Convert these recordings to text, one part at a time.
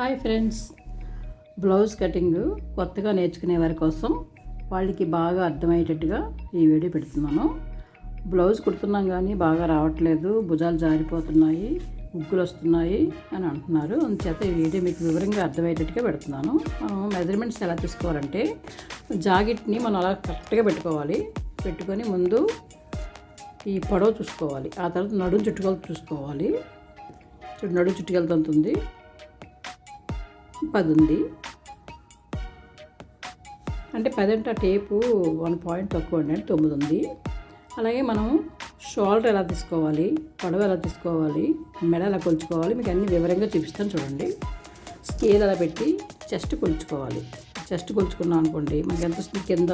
Hi friends. Blouse cutting కొత్తగా నేర్చుకునే వారి కోసం వాళ్ళకి బాగా అర్థమయ్యేటట్టుగా ఈ వీడియో పెడుతున్నాను. బ్లౌజ్ కుడుతున్నాం కానీ బాగా రావట్లేదు భుజాలు జారిపోతున్నాయి ముగ్గులు వస్తున్నాయి అని అంటున్నారు. అందుచేత ఈ వీడియో మీకు వివరంగా అర్థమయ్యేటట్టుగా పెడుతున్నాను. మనం మెజర్మెంట్స్ ఎలా తీసుకోవాలంటే జాకెట్ని మనం అలా కరెక్ట్గా పెట్టుకోవాలి. పెట్టుకొని ముందు ఈ పొడవు చూసుకోవాలి. ఆ తర్వాత నడుము చుట్టుకొలత చూసుకోవాలి. నడుం నడుము ఉంది పది ఉంది అంటే పది అంటే టేపు వన్ పాయింట్ తక్కువ అండి అంటే తొమ్మిది ఉంది అలాగే మనం షోల్డర్ ఎలా తీసుకోవాలి పడవ ఎలా తీసుకోవాలి మెడ ఎలా కొలుచుకోవాలి మీకు అన్ని వివరంగా చూపిస్తాను చూడండి. స్కేల్ ఎలా పెట్టి చెస్ట్ కొలుచుకోవాలి. చెస్ట్ కొలుచుకున్నాం అనుకోండి మనకి ఎంత వస్తుంది? కింద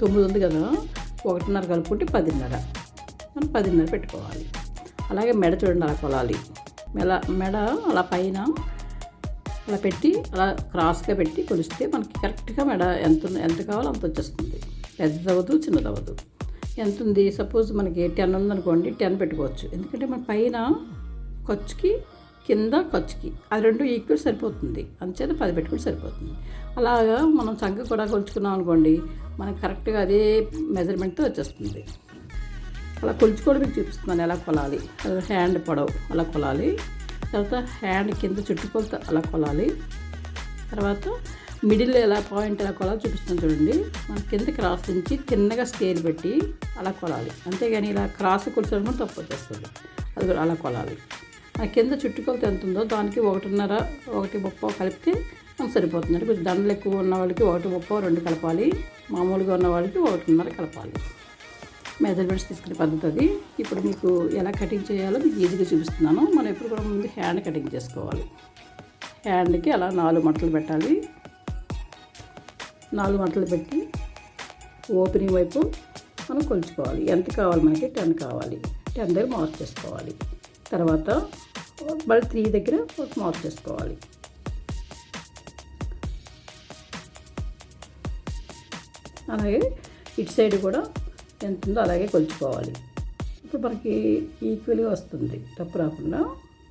తొమ్మిది ఉంది కదా ఒకటిన్నర కలుపుకుంటే పదిన్నర. మనం పదిన్నర పెట్టుకోవాలి. అలాగే మెడ చూడండి అలా కొలాలి. మెడ మెడ అలా పైన అలా పెట్టి అలా క్రాస్గా పెట్టి కొలిస్తే మనకి కరెక్ట్గా మెడ ఎంత ఎంత కావాలో అంత వచ్చేస్తుంది. పెద్దదవ్వదు చిన్నదవ్వదు. ఎంత ఉంది సపోజ్ మనకి టెన్ ఉందనుకోండి టెన్ పెట్టుకోవచ్చు. ఎందుకంటే మన పైన ఖర్చుకి కింద ఖర్చుకి అది రెండు ఈక్వల్ సరిపోతుంది. అందుచేత పది పెట్టుకుని సరిపోతుంది. అలాగా మనం చంక కూడా కొలుచుకున్నాం అనుకోండి మనకి కరెక్ట్గా అదే మెజర్మెంట్తో వచ్చేస్తుంది. అలా కొలుచుకోవడం మీకు చూపిస్తున్నాను ఎలా కొలాలి. హ్యాండ్ పొడవు అలా కొలాలి. తర్వాత హ్యాండ్ కింద చుట్టుకొలత అలా కొలాలి. తర్వాత మిడిల్ ఎలా పాయింట్ ఎలా కొలాలి చూపిస్తాను చూడండి. మన కింద క్రాస్ నుంచి తిన్నగా స్కేల్ పెట్టి అలా కొలాలి. అంతేగాని ఇలా క్రాస్ కొలిచడం కూడా తప్పు వచ్చేస్తుంది అది కూడా అలా కొలాలి. ఆ కింద చుట్టుకొలత ఎంత ఉందో దానికి ఒకటిన్నర ఒకటి ముప్ప కలిపితే మనకు సరిపోతుంది. అంటే కొంచెం దండలు ఎక్కువ ఉన్న వాళ్ళకి ఒకటి ముప్ప రెండు కలపాలి. మామూలుగా ఉన్న వాళ్ళకి ఒకటిన్నర కలపాలి. మెజర్మెంట్స్ తీసుకునే పద్ధతి అది. ఇప్పుడు మీకు ఎలా కటింగ్ చేయాలో మీకు ఈజీగా చూపిస్తున్నాను. మనం ఎప్పుడు కూడా ముందు హ్యాండ్ కటింగ్ చేసుకోవాలి. హ్యాండ్కి అలా నాలుగు మట్టలు పెట్టాలి. నాలుగు మట్టలు పెట్టి ఓపెనింగ్ వైపు మనం కొలుచుకోవాలి. ఎంత కావాలి మనకి టెన్ కావాలి. టెన్ దగ్గర మార్క్ చేసుకోవాలి. తర్వాత మళ్ళీ త్రీ దగ్గర ఒక మార్క్ చేసుకోవాలి. అలాగే ఇటు సైడ్ కూడా ఎంత ఉందో అలాగే కొలుచుకోవాలి. ఇప్పుడు మనకి ఈక్వల్గా వస్తుంది. తప్పు రాకుండా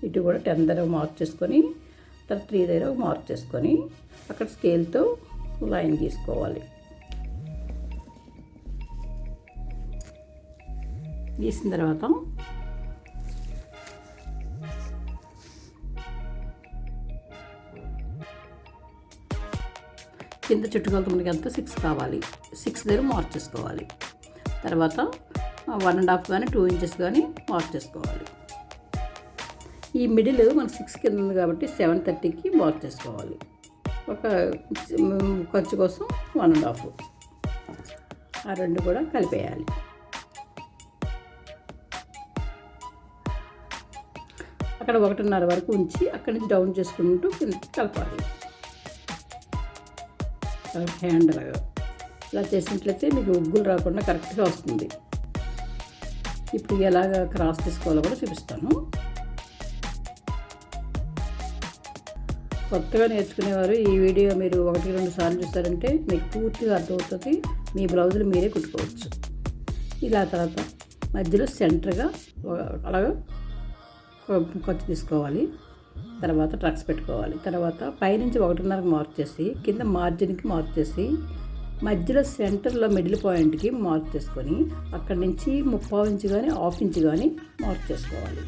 ఇటు కూడా టెన్ దగ్గర మార్క్ చేసుకొని తర్వాత త్రీ దగ్గర మార్క్ చేసుకొని అక్కడ స్కేల్తో లైన్ గీసుకోవాలి. గీసిన తర్వాత కింద చుట్టుకొలత మనకి ఎంత సిక్స్ కావాలి. సిక్స్ దగ్గర మార్క్ చేసుకోవాలి. తర్వాత వన్ అండ్ హాఫ్ కానీ టూ ఇంచెస్ కానీ మార్క్ చేసుకోవాలి. ఈ మిడిల్ మనకి సిక్స్ కింద ఉంది కాబట్టి సెవెన్ థర్టీకి మార్క్ చేసుకోవాలి. ఒక ఖర్చు కోసం వన్ అండ్ హాఫ్ ఆ రెండు కూడా కలిపేయాలి. అక్కడ ఒకటిన్నర వరకు ఉంచి అక్కడి నుంచి డౌన్ చేసుకుంటూ కిందకి కలపాలి. హ్యాండ్ లాగా ఇలా చేసినట్లయితే మీకు ఉగ్గులు రాకుండా కరెక్ట్గా వస్తుంది. ఇప్పుడు ఎలాగ క్రాస్ తీసుకోవాలో కూడా చూపిస్తాను. కొత్తగా నేర్చుకునేవారు ఈ వీడియో మీరు ఒకటి రెండు సార్లు చూస్తారంటే మీకు పూర్తిగా అర్థమవుతుంది మీ బ్లౌజులు మీరే కుట్టుకోవచ్చు. ఇలా తర్వాత మధ్యలో సెంటర్గా అలాగా ఖర్చు తీసుకోవాలి. తర్వాత ట్రక్స్ పెట్టుకోవాలి. తర్వాత పైనుంచి ఒకటిన్నరకు మార్క్ చేసి కింద మార్జిన్కి మార్క్ చేసి మధ్యలో సెంటర్లో మిడిల్ పాయింట్కి మార్క్ చేసుకొని అక్కడి నుంచి ముప్పావు ఇంచు కానీ హాఫ్ ఇంచు కానీ మార్క్ చేసుకోవాలి.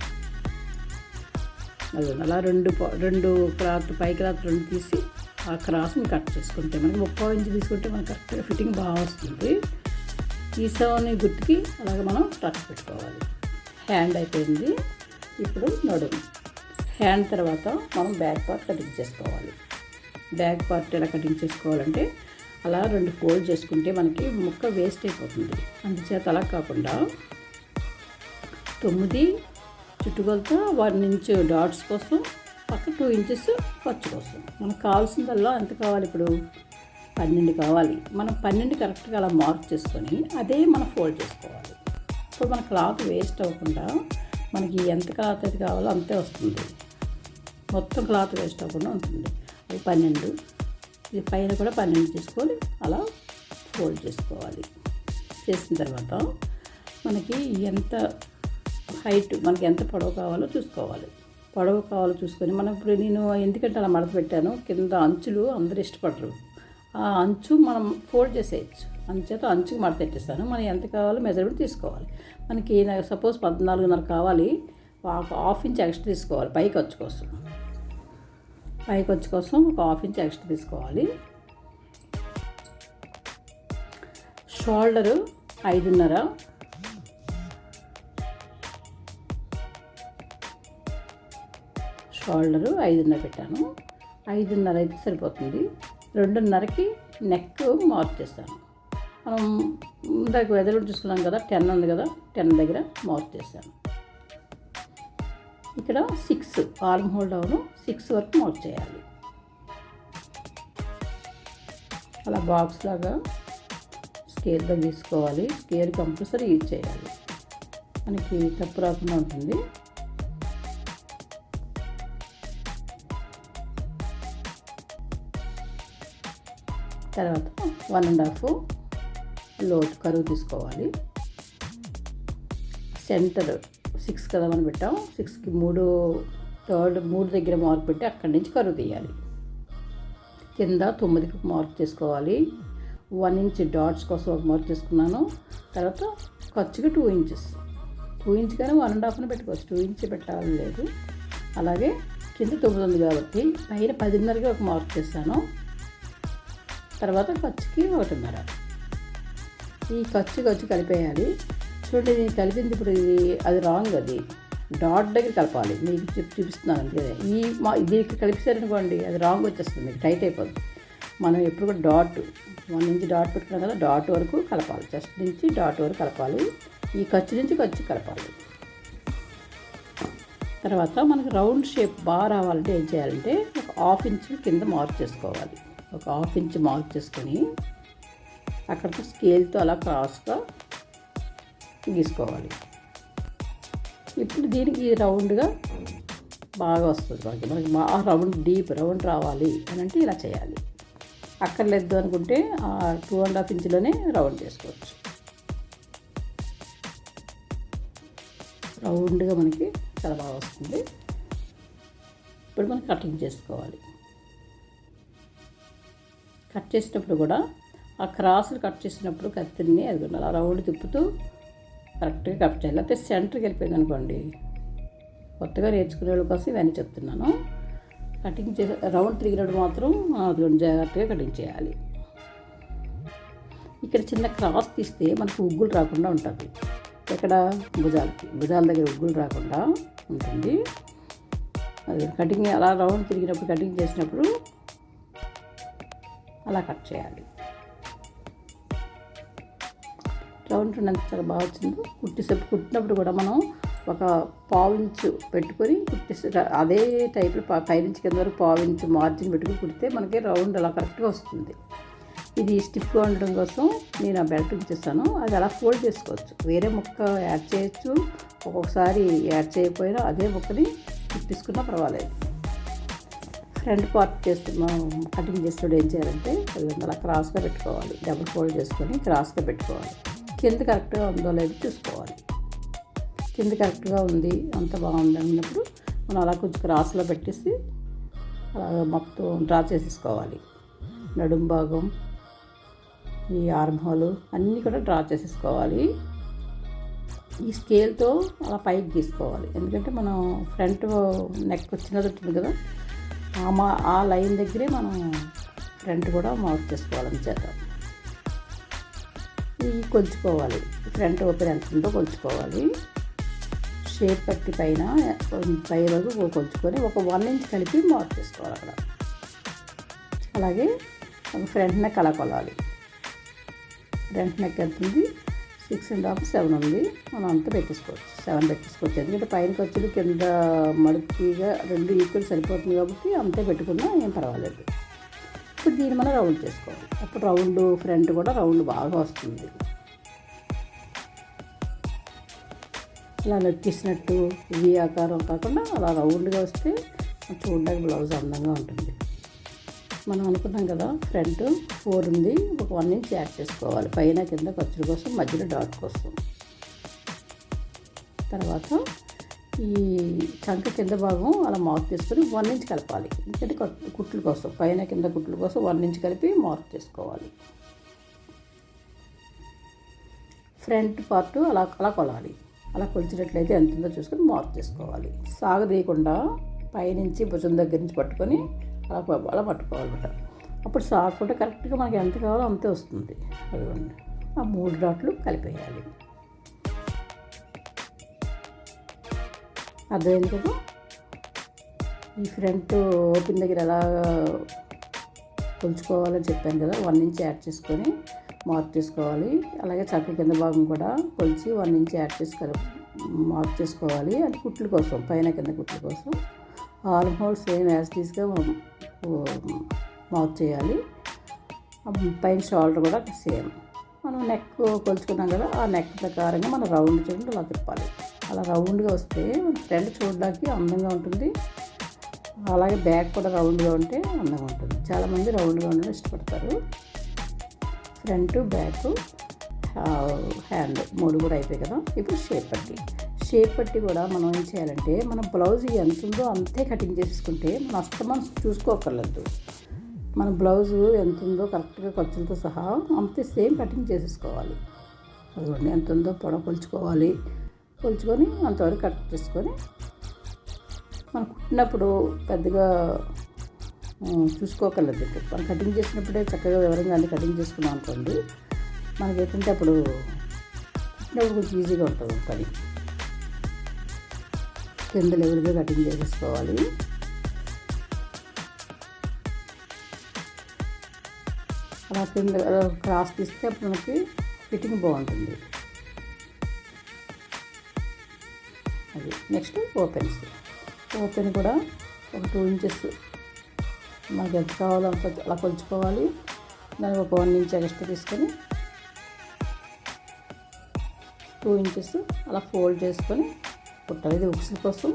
అది అలా రెండు రెండు క్లాత్ పై క్లాత్ రెండు తీసి ఆ క్రాస్ని కట్ చేసుకుంటే మనకి ముప్పై ఇంచు తీసుకుంటే మనకి కరెక్ట్గా ఫిట్టింగ్ బాగా వస్తుంది. తీసామని గుర్తుకి అలాగే మనం టచ్ పెట్టుకోవాలి. హ్యాండ్ అయిపోయింది. ఇప్పుడు నడుము. హ్యాండ్ తర్వాత మనం బ్యాక్ పార్ట్ కటింగ్ చేసుకోవాలి. బ్యాక్ పార్ట్ ఎలా కటింగ్ చేసుకోవాలంటే అలా రెండు ఫోల్డ్ చేసుకుంటే మనకి ముక్క వేస్ట్ అయిపోతుంది. అందుచేత అలా కాకుండా తొమ్మిది చుట్టుకొలతో వన్ ఇంచ్ డాట్స్ కోసం పక్క టూ ఇంచెస్ ఖర్చు కోసం. మనకు కావాల్సిందల్లా ఎంత కావాలి ఇప్పుడు? పన్నెండు కావాలి. మనం పన్నెండు కరెక్ట్గా అలా మార్క్ చేసుకొని అదే మనం ఫోల్డ్ చేసుకోవాలి. ఇప్పుడు మన క్లాత్ వేస్ట్ అవ్వకుండా మనకి ఎంత క్లాత్ అయితే కావాలో అంతే వస్తుంది. మొత్తం క్లాత్ వేస్ట్ అవ్వకుండా ఉంటుంది. అది పన్నెండు. ఇది పైన కూడా పన్నెండు చేసుకొని అలా ఫోల్డ్ చేసుకోవాలి. చేసిన తర్వాత మనకి ఎంత హైట్ మనకి ఎంత పొడవు కావాలో చూసుకోవాలి. పొడవు కావాలో చూసుకొని మనం ఇప్పుడు నేను ఎందుకంటే అలా మడత పెట్టాను కింద అంచులు అందరు ఇష్టపడరు. ఆ అంచు మనం ఫోల్డ్ చేసేయచ్చు. అంచేత అంచుకి మడత పెట్టేస్తాను. మనం ఎంత కావాలో మెజర్మెంట్ తీసుకోవాలి. మనకి సపోజ్ పద్నాలుగున్నర కావాలి ఒక హాఫ్ ఇంచ్ ఎక్స్ట్రా తీసుకోవాలి పైకి వచ్చి కోసం కోసం ఒక హాఫ్ ఇంచ్ ఎక్స్ట్రా తీసుకోవాలి. షోల్డరు ఐదున్నర. షోల్డరు ఐదున్నర పెట్టాను. ఐదున్నర అయితే సరిపోతుంది. రెండున్నరకి నెక్ మార్క్ చేస్తాను మనం ఇందాక వెదర్ చూసుకున్నాం కదా టెన్ ఉంది కదా టెన్ దగ్గర మార్క్ చేస్తాను ఇక్కడ సిక్స్ ఆర్మ్ హోల్ అవును సిక్స్ వరకు మౌట్ చేయాలి. అలా బాక్స్ లాగా స్కేల్తో తీసుకోవాలి. స్కేల్ కంపల్సరీ యూజ్ చేయాలి. మనకి తప్పు రాకుండా ఉంటుంది. తర్వాత వన్ అండ్ హాఫ్ లోటు కరువు తీసుకోవాలి. సెంటర్ సిక్స్ కదా మనం పెట్టాం సిక్స్కి మూడు థర్డ్ మూడు దగ్గర మార్క్ పెట్టి అక్కడి నుంచి కరువు తీయాలి. కింద తొమ్మిదికి మార్క్ చేసుకోవాలి. వన్ ఇంచ్ డాట్స్ కోసం ఒక మార్క్ చేసుకున్నాను. తర్వాత ఖర్చుగా టూ ఇంచెస్. టూ ఇంచ్ కానీ వన్ అండ్ హాఫ్ని పెట్టుకోవచ్చు. టూ ఇంచ్ పెట్టాలని లేదు. అలాగే కింద తొమ్మిది ఉంది కాబట్టి పైన పదిన్నరకి ఒక మార్క్ చేస్తాను తర్వాత ఖర్చుకి ఒకటిన్నర. ఈ ఖర్చు ఖర్చు కలిపేయాలి. చూడండి నేను కలిపింది ఇప్పుడు ఇది అది రాంగ్ అది. డాట్ దగ్గర కలపాలి. మీకు చెప్పి చూపిస్తున్నాను అంతే ఈ మా దీనికి కలిపిస్తారనుకోండి అది రాంగ్ వచ్చేస్తుంది మీకు టైట్ అయిపోద్ది. మనం ఎప్పుడు కూడా డాట్ వన్ నుంచి డాట్ పెట్టుకున్నాం కదా డాట్ వరకు కలపాలి. చెస్ట్ నుంచి డాట్ వరకు కలపాలి. ఈ ఖర్చు నుంచి ఖర్చు కలపాలి. తర్వాత మనకు రౌండ్ షేప్ బాగా రావాలంటే ఏం చేయాలంటే ఒక హాఫ్ ఇంచ్ కింద మార్క్ చేసుకోవాలి. ఒక హాఫ్ ఇంచ్ మార్క్ చేసుకొని అక్కడితో స్కేల్తో అలా క్రాస్గా గీసుకోవాలి ఇప్పుడు దీనికి రౌండ్గా బాగా వస్తుంది మనకి. మనకి బాగా రౌండ్ డీప్ రౌండ్ రావాలి అని అంటే ఇలా చేయాలి. అక్కర్లేదు అనుకుంటే ఆ టూ అండ్ హాఫ్ ఇంచ్లోనే రౌండ్ చేసుకోవచ్చు. రౌండ్గా మనకి చాలా బాగా వస్తుంది. ఇప్పుడు మనం కటింగ్ చేసుకోవాలి. కట్ చేసినప్పుడు కూడా ఆ క్రాసులు కట్ చేసినప్పుడు కత్తిని అది అలా రౌండ్ తిప్పుతూ కరెక్ట్గా కట్ చేయాలి. లేకపోతే సెంటర్కి వెళ్ళిపోయింది అనుకోండి. కొత్తగా నేర్చుకునే వాళ్ళ కోసం ఇవన్నీ చెప్తున్నాను. కటింగ్ చేసే రౌండ్ తిరిగినప్పుడు మాత్రం అది జాగ్రత్తగా కటింగ్ చేయాలి. ఇక్కడ చిన్న క్రాస్ తీస్తే మనకు ఉగ్గులు రాకుండా ఉంటుంది. ఇక్కడ భుజాలకి. భుజాల దగ్గర ఉగ్గులు రాకుండా ఉంటుంది. అది కటింగ్ అలా రౌండ్ తిరిగినప్పుడు కటింగ్ చేసినప్పుడు అలా కట్ చేయాలి. రౌండ్ ఎంత చాలా బాగా వచ్చింది. కుట్టిసేపు కుట్టినప్పుడు కూడా మనం ఒక పావు ఇంచు పెట్టుకొని కుట్టిస్తే అదే టైప్లో పైనుంచి కింద వరకు పావు ఇంచు మార్జిన్ పెట్టుకుని కుడితే మనకి రౌండ్ అలా కరెక్ట్గా వస్తుంది. ఇది స్టిఫ్గా ఉండడం కోసం నేను ఆ బెల్ట్ ఇచ్చేస్తాను అది అలా ఫోల్డ్ చేసుకోవచ్చు. వేరే ముక్క యాడ్ చేయొచ్చు. ఒక్కొక్కసారి యాడ్ చేయకపోయినా అదే ముక్కని కుట్టించుకున్నా పర్వాలేదు. ఫ్రంట్ పార్ట్ చేస్తే మనం కటింగ్ చేసేటప్పుడు ఏం చేయాలంటే అలా క్రాస్గా పెట్టుకోవాలి. డబుల్ ఫోల్డ్ చేసుకొని క్రాస్గా పెట్టుకోవాలి. కింద కరెక్ట్గా ఉందో లేదో చూసుకోవాలి. కింద కరెక్ట్గా ఉంది అంత బాగుంది అన్నప్పుడు మనం అలా కొంచెం క్రాస్లో పెట్టేసి అలా మొత్తం డ్రా చేసేసుకోవాలి. నడుం భాగం ఈ ఆర్మ్ హోల్ అన్నీ కూడా డ్రా చేసేసుకోవాలి. ఈ స్కేల్తో అలా పైకి గీసుకోవాలి. ఎందుకంటే మనం ఫ్రంట్ నెక్ వచ్చినది ఉంటుంది కదా ఆ మా ఆ లైన్ దగ్గరే మనం ఫ్రంట్ కూడా మార్క్ చేసుకోవాలి చేత కొలుచుకోవాలి ఫ్రంట్ ఓపెన్ ఎంత ఉందో కొలుచుకోవాలి షేప్ పట్టి పైన పై వరకు కొలుచుకొని ఒక వన్ ఇంచ్ కలిపి మార్క్ చేసుకోవాలి అక్కడ. అలాగే ఫ్రంట్ నెక్ అలా కొలాలి. ఫ్రంట్ నెక్ ఎంత ఉంది? సిక్స్ అండ్ హాఫ్ సెవెన్ ఉంది. మనం అంతా పెట్టేసుకోవచ్చు. సెవెన్ పెట్టేసుకోవచ్చు. ఎందుకంటే పైనకి వచ్చి కింద మడుపుగా రెండు ఈక్వల్ సరిపోతుంది కాబట్టి అంతే పెట్టుకున్నా ఏం పర్వాలేదు. ఇప్పుడు దీన్ని మనం రౌండ్ చేసుకోవాలి. అప్పుడు రౌండ్ ఫ్రంట్ కూడా రౌండ్ బాగా వస్తుంది. ఇలా నొక్కిసినట్టు వి ఆకారం కాకుండా అలా రౌండ్గా వస్తే చూడడానికి బ్లౌజ్ అందంగా ఉంటుంది. మనం అనుకున్నాం కదా ఫ్రంట్ ఫోర్ ఉంది ఒక వన్ ఇంచ్ యాడ్ చేసుకోవాలి. పైన కింద ఖర్చుల కోసం మధ్యలో డాట్ కోసం. తర్వాత ఈ చంక కింద భాగం అలా మార్క్ చేసుకొని వన్ ఇంచ్ కలపాలి. ఎందుకంటే కుట్లు కుట్ల కోసం పైన కింద కుట్ల కోసం వన్ ఇంచ్ కలిపి మార్క్ చేసుకోవాలి. ఫ్రంట్ పార్ట్ అలా అలా కొలాలి. అలా కొలిచినట్లయితే ఎంత ఉందో చూసుకొని మార్క్ చేసుకోవాలి. సాగదీయకుండా పైనుంచి భుజం దగ్గర నుంచి పట్టుకొని అలా అలా పట్టుకోవాలన్నమాట అప్పుడు సాగకుండా కరెక్ట్గా మనకి ఎంత కావాలో అంతే వస్తుంది. అదిగోండి. ఆ మూడు డాట్లు కలిపేయాలి. అర్థమైంది కదా? ఈ ఫ్రంట్ ఓపెన్ దగ్గర ఎలా కొలుచుకోవాలని చెప్పాను కదా వన్ ఇంచ్ యాడ్ చేసుకొని మార్క్ చేసుకోవాలి. అలాగే చక్క కింద భాగం కూడా కొలిచి వన్ ఇంచ్ యాడ్ చేసుకొని మార్క్ చేసుకోవాలి. అది కుట్లు కోసం పైన కింద కుట్లు కోసం. ఆల్ హోల్ సేమ్ యాజ్ టీస్గా మార్క్ చేయాలి. పైన షోల్డర్ కూడా సేమ్. మనం నెక్ కొలుచుకున్నాం కదా ఆ నెక్ ప్రకారంగా మనం రౌండ్ చూడండి అలా తిప్పాలి. అలా రౌండ్గా వస్తే మన ఫ్రంట్ చూడడానికి అందంగా ఉంటుంది. అలాగే బ్యాక్ కూడా రౌండ్గా ఉంటే అందంగా ఉంటుంది. చాలామంది రౌండ్గా ఉండడం ఇష్టపడతారు. ఫ్రంట్ బ్యాక్ హ్యాండ్ మూడు కూడా అయిపోయి కదా. ఇప్పుడు షేప్ పట్టి. షేప్ పట్టి కూడా మనం ఏం చేయాలంటే మన బ్లౌజ్ ఎంత ఉందో అంతే కటింగ్ చేసుకుంటే మన అస్తమానం చూసుకోకర్లేదు మన బ్లౌజు ఎంత ఉందో కరెక్ట్గా ఖర్చులతో సహా అంతే సేమ్ కటింగ్ చేసేసుకోవాలి. అదిగోండి ఎంత ఉందో పొడ కొలుచుకోవాలి. కొలుచుకొని అంతవరకు కట్ చేసుకొని మనం కుట్టినప్పుడు పెద్దగా చూసుకోకర్లేదు. మనం కటింగ్ చేసినప్పుడే చక్కగా వివరంగా అన్ని కటింగ్ చేసుకున్నాం అనుకోండి మనకి ఏంటంటే అప్పుడు కుట్టినప్పుడు కొంచెం ఈజీగా ఉంటుంది పని. కింద లెవెల్గా కటింగ్ చేసేసుకోవాలి. అలా కింద క్రాస్ తీస్తే అప్పుడు మనకి ఫిట్టింగ్ బాగుంటుంది. అది నెక్స్ట్ ఓపెన్స్. ఓపెన్ కూడా ఒక టూ ఇంచెస్. మనకి ఎంత కావాలో అంత అలా కొలుచుకోవాలి. దానికి ఒక వన్ ఇంచ్ ఎక్స్ట్రా తీసుకొని టూ ఇంచెస్ అలా ఫోల్డ్ చేసుకొని కుట్టాలి. ఇది ఉక్స్ కోసం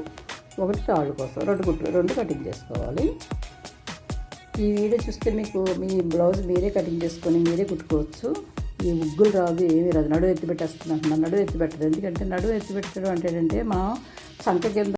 ఒకటి తాళ్ళు కోసం రెండు కుట్లు రెండు కటింగ్ చేసుకోవాలి. ఈ వీడియో చూస్తే మీకు మీ బ్లౌజ్ మీరే కటింగ్ చేసుకొని మీరే కుట్టుకోవచ్చు. ఈ ముగ్గులు రాదు ఏమీ రాదు. నడువు ఎత్తి పెట్టేస్తున్నాను నడువు ఎత్తి పెట్టదు. ఎందుకంటే నడువు ఎత్తి పెట్టడం అంటే ఏంటంటే మనం సంక కింద